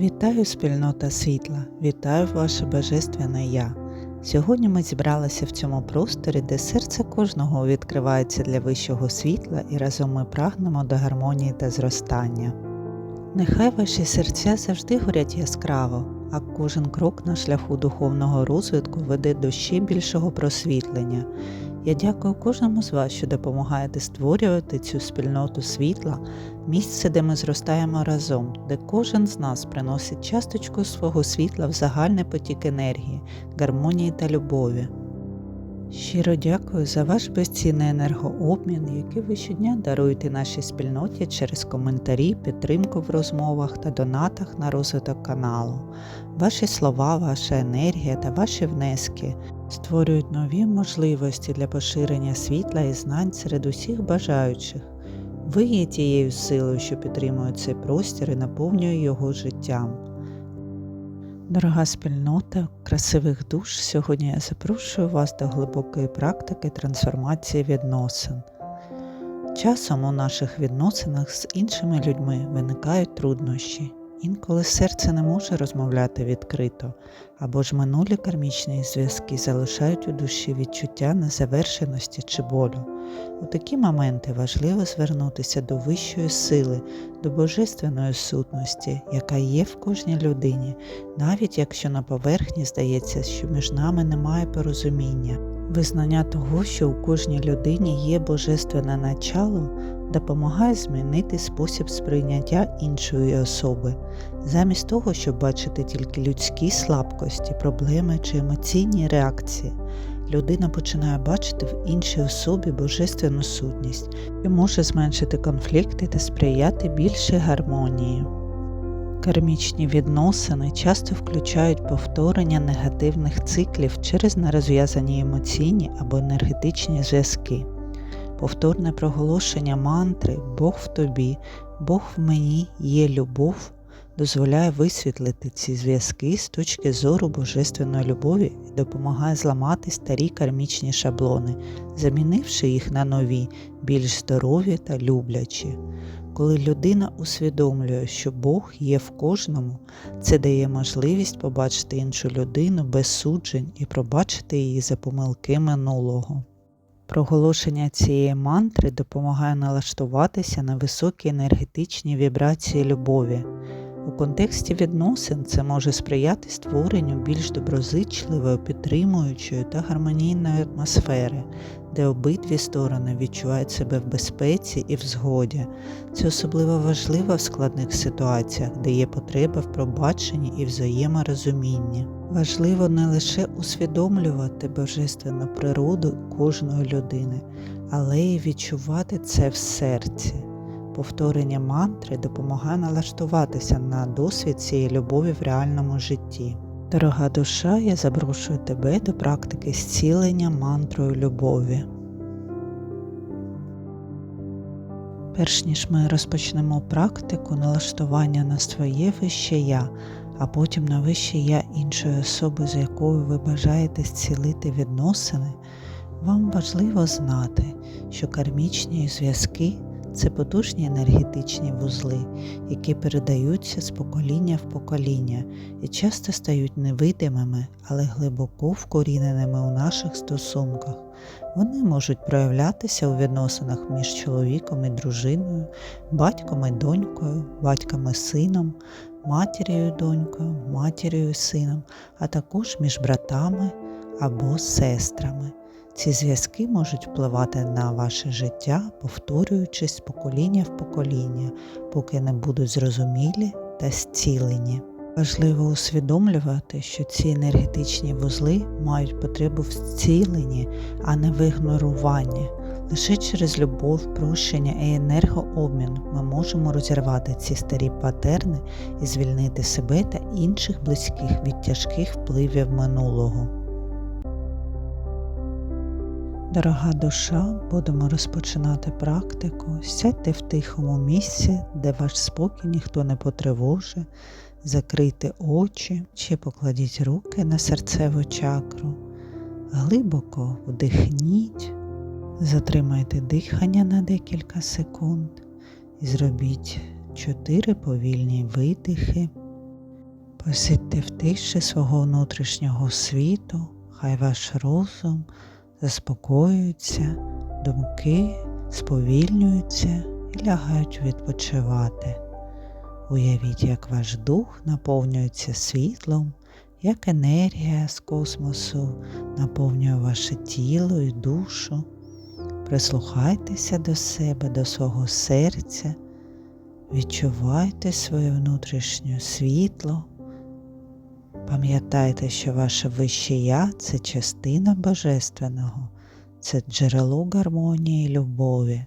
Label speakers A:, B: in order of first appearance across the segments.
A: Вітаю спільнота світла, вітаю ваше божественне Я. Сьогодні ми зібралися в цьому просторі, де серце кожного відкривається для вищого світла і разом ми прагнемо до гармонії та зростання. Нехай ваші серця завжди горять яскраво, а кожен крок на шляху духовного розвитку веде до ще більшого просвітлення. Я дякую кожному з вас, що допомагаєте створювати цю спільноту світла, місце, де ми зростаємо разом, де кожен з нас приносить часточку свого світла в загальний потік енергії, гармонії та любові. Щиро дякую за ваш безцінний енергообмін, який ви щодня даруєте нашій спільноті через коментарі, підтримку в розмовах та донатах на розвиток каналу. Ваші слова, ваша енергія та ваші внески створюють нові можливості для поширення світла і знань серед усіх бажаючих. Ви є тією силою, що підтримує цей простір і наповнює його життям. Дорога спільнота красивих душ, сьогодні я запрошую вас до глибокої практики трансформації відносин. Часом у наших відносинах з іншими людьми виникають труднощі. Інколи серце не може розмовляти відкрито, або ж минулі кармічні зв'язки залишають у душі відчуття незавершеності чи болю. У такі моменти важливо звернутися до вищої сили, до божественної сутності, яка є в кожній людині, навіть якщо на поверхні здається, що між нами немає порозуміння. Визнання того, що у кожній людині є божественне начало, допомагає змінити спосіб сприйняття іншої особи, замість того, щоб бачити тільки людські слабкості, проблеми чи емоційні реакції. Людина починає бачити в іншій особі божественну сутність, і може зменшити конфлікти та сприяти більшій гармонії. Кармічні відносини часто включають повторення негативних циклів через нерозв'язані емоційні або енергетичні зв'язки, повторне проголошення мантри Бог в тобі, Бог в мені є любов дозволяє висвітлити ці зв'язки з точки зору божественної любові і допомагає зламати старі кармічні шаблони, замінивши їх на нові, більш здорові та люблячі. Коли людина усвідомлює, що Бог є в кожному, це дає можливість побачити іншу людину без суджень і пробачити її за помилки минулого. Проголошення цієї мантри допомагає налаштуватися на високі енергетичні вібрації любові. У контексті відносин це може сприяти створенню більш доброзичливої, підтримуючої та гармонійної атмосфери, де обидві сторони відчувають себе в безпеці і в згоді. Це особливо важливо в складних ситуаціях, де є потреба в пробаченні і взаєморозумінні. Важливо не лише усвідомлювати божественну природу кожної людини, але й відчувати це в серці. Повторення мантри допомагає налаштуватися на досвід цієї любові в реальному житті. Дорога душа, я запрошую тебе до практики зцілення мантрою любові. Перш ніж ми розпочнемо практику налаштування на своє вище я, а потім на вище я іншої особи, з якою ви бажаєте зцілити відносини, вам важливо знати, що кармічні зв'язки це потужні енергетичні вузли, які передаються з покоління в покоління і часто стають невидимими, але глибоко вкоріненими у наших стосунках. Вони можуть проявлятися у відносинах між чоловіком і дружиною, батьком і донькою, батьком і сином, матір'ю і донькою, матір'ю і сином, а також між братами або сестрами. Ці зв'язки можуть впливати на ваше життя, повторюючись з покоління в покоління, поки не будуть зрозумілі та зцілені. Важливо усвідомлювати, що ці енергетичні вузли мають потребу в зціленні, а не в ігноруванні. Лише через любов, прощення і енергообмін ми можемо розірвати ці старі патерни і звільнити себе та інших близьких від тяжких впливів минулого. Дорога душа, будемо розпочинати практику. Сядьте в тихому місці, де ваш спокій ніхто не потривожить, закрийте очі чи покладіть руки на серцеву чакру. Глибоко вдихніть, затримайте дихання на декілька секунд і зробіть чотири повільні видихи. Посидьте в тиші свого внутрішнього світу, хай ваш розум заспокоюється, думки сповільнюються і лягають відпочивати. Уявіть, як ваш дух наповнюється світлом, як енергія з космосу наповнює ваше тіло і душу. Прислухайтеся до себе, до свого серця, відчувайте своє внутрішнє світло. Пам'ятайте, що ваше вище я це частина Божественного, це джерело гармонії і любові.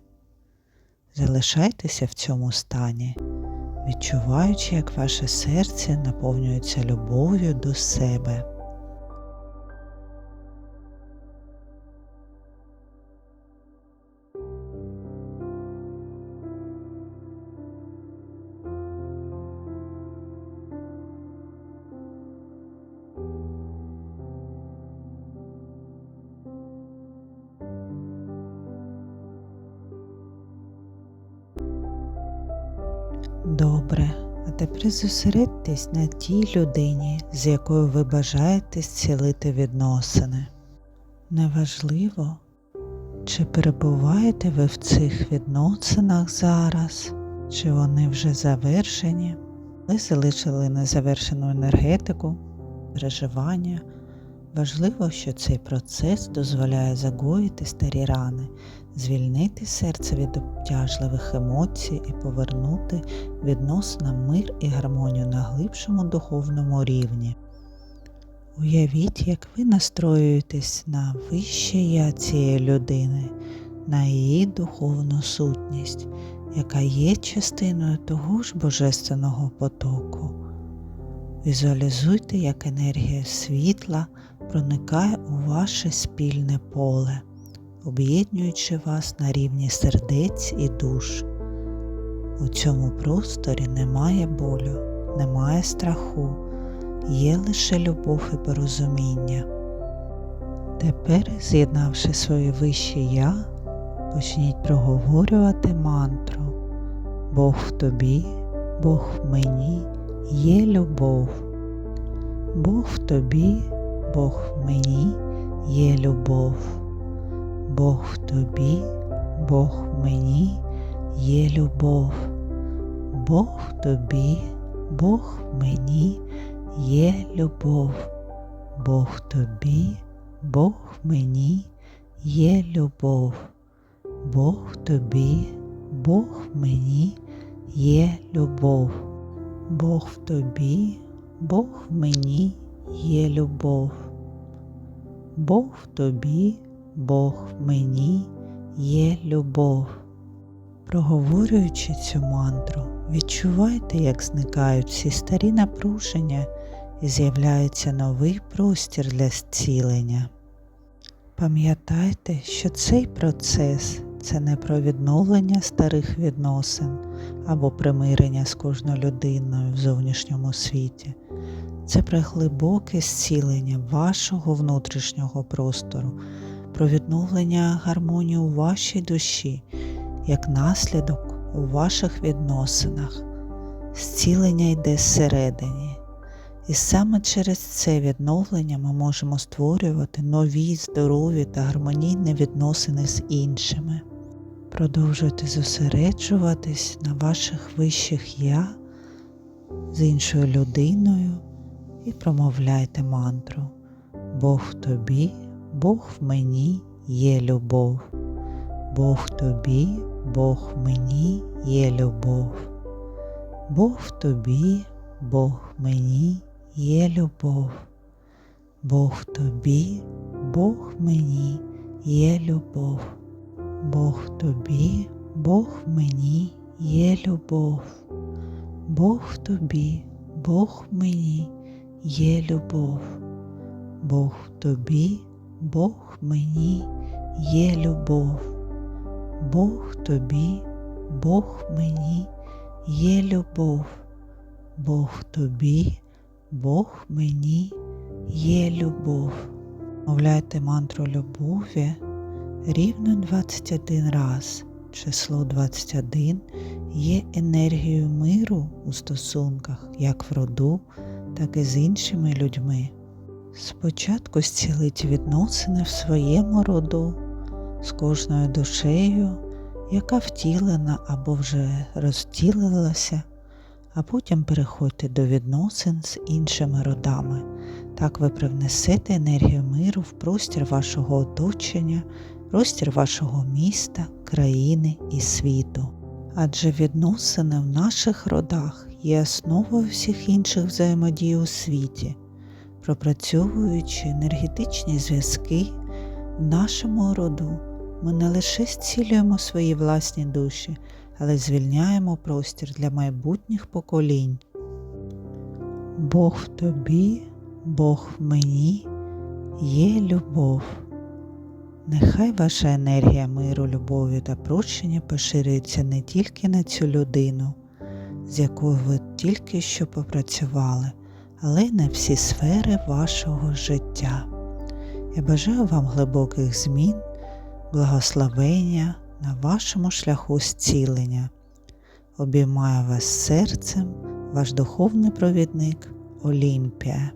A: Залишайтеся в цьому стані, відчуваючи, як ваше серце наповнюється любов'ю до себе. Добре, а тепер зосередьтесь на тій людині, з якою ви бажаєте зцілити відносини. Неважливо, чи перебуваєте ви в цих відносинах зараз, чи вони вже завершені, ви залишили незавершену енергетику, переживання. Важливо, що цей процес дозволяє загоїти старі рани, звільнити серце від обтяжливих емоцій і повернути відносинам мир і гармонію на глибшому духовному рівні. Уявіть, як ви настроюєтесь на вище я цієї людини, на її духовну сутність, яка є частиною того ж божественного потоку. Візуалізуйте, як енергія світла проникає у ваше спільне поле, об'єднуючи вас на рівні сердець і душ. У цьому просторі немає болю, немає страху, є лише любов і порозуміння. Тепер, з'єднавши своє вище я, почніть проговорювати мантру Бог в тобі, Бог в мені є любов. Бог в тобі, Бог в мені є любов. Бог в тобі, Бог в мені є любов. Бог в тобі, Бог в мені є любов. Бог в тобі, Бог в мені є любов. Бог в тобі, Бог в мені є любов. Бог в тобі, Бог в мені є любов. Бог тобі, Бог мені є любов. Проговорюючи цю мантру, відчувайте, як зникають всі старі напруження і з'являється новий простір для зцілення. Пам'ятайте, що цей процес це не про відновлення старих відносин або примирення з кожною людиною в зовнішньому світі. Це про глибоке зцілення вашого внутрішнього простору, про відновлення гармонії у вашій душі, як наслідок у ваших відносинах. Зцілення йде зсередині. І саме через це відновлення ми можемо створювати нові, здорові та гармонійні відносини з іншими. Продовжуйте зосереджуватись на ваших вищих я з іншою людиною і промовляйте мантру. Бог в тобі, Бог в мені є любов. Бог в тобі, Бог в мені є любов. Бог в тобі, Бог в мені є любов. Бог в тобі, Бог в мені є любов. Бог в тобі, Бог в мені є любов. Бог в тобі, Бог в мені є любов. Бог тобі, Бог мені є любов. Бог тобі, Бог мені є любов. Бог тобі, Бог мені є любов. Мовляйте мантру любові рівно 21 раз. Число 21 є енергією миру у стосунках як в роду, так і з іншими людьми. Спочатку зцілить відносини в своєму роду з кожною душею, яка втілена або вже розділилася, а потім переходьте до відносин з іншими родами. Так ви привнесете енергію миру в простір вашого оточення, простір вашого міста, країни і світу. Адже відносини в наших родах є основою всіх інших взаємодій у світі, пропрацьовуючи енергетичні зв'язки в нашому роду, ми не лише зцілюємо свої власні душі, але й звільняємо простір для майбутніх поколінь. Бог в тобі, Бог в мені є любов. Нехай ваша енергія миру, любові та прощення поширюється не тільки на цю людину, з якою ви тільки що попрацювали, але й на всі сфери вашого життя. Я бажаю вам глибоких змін, благословення на вашому шляху зцілення. Обіймаю вас серцем, ваш духовний провідник Олімпія.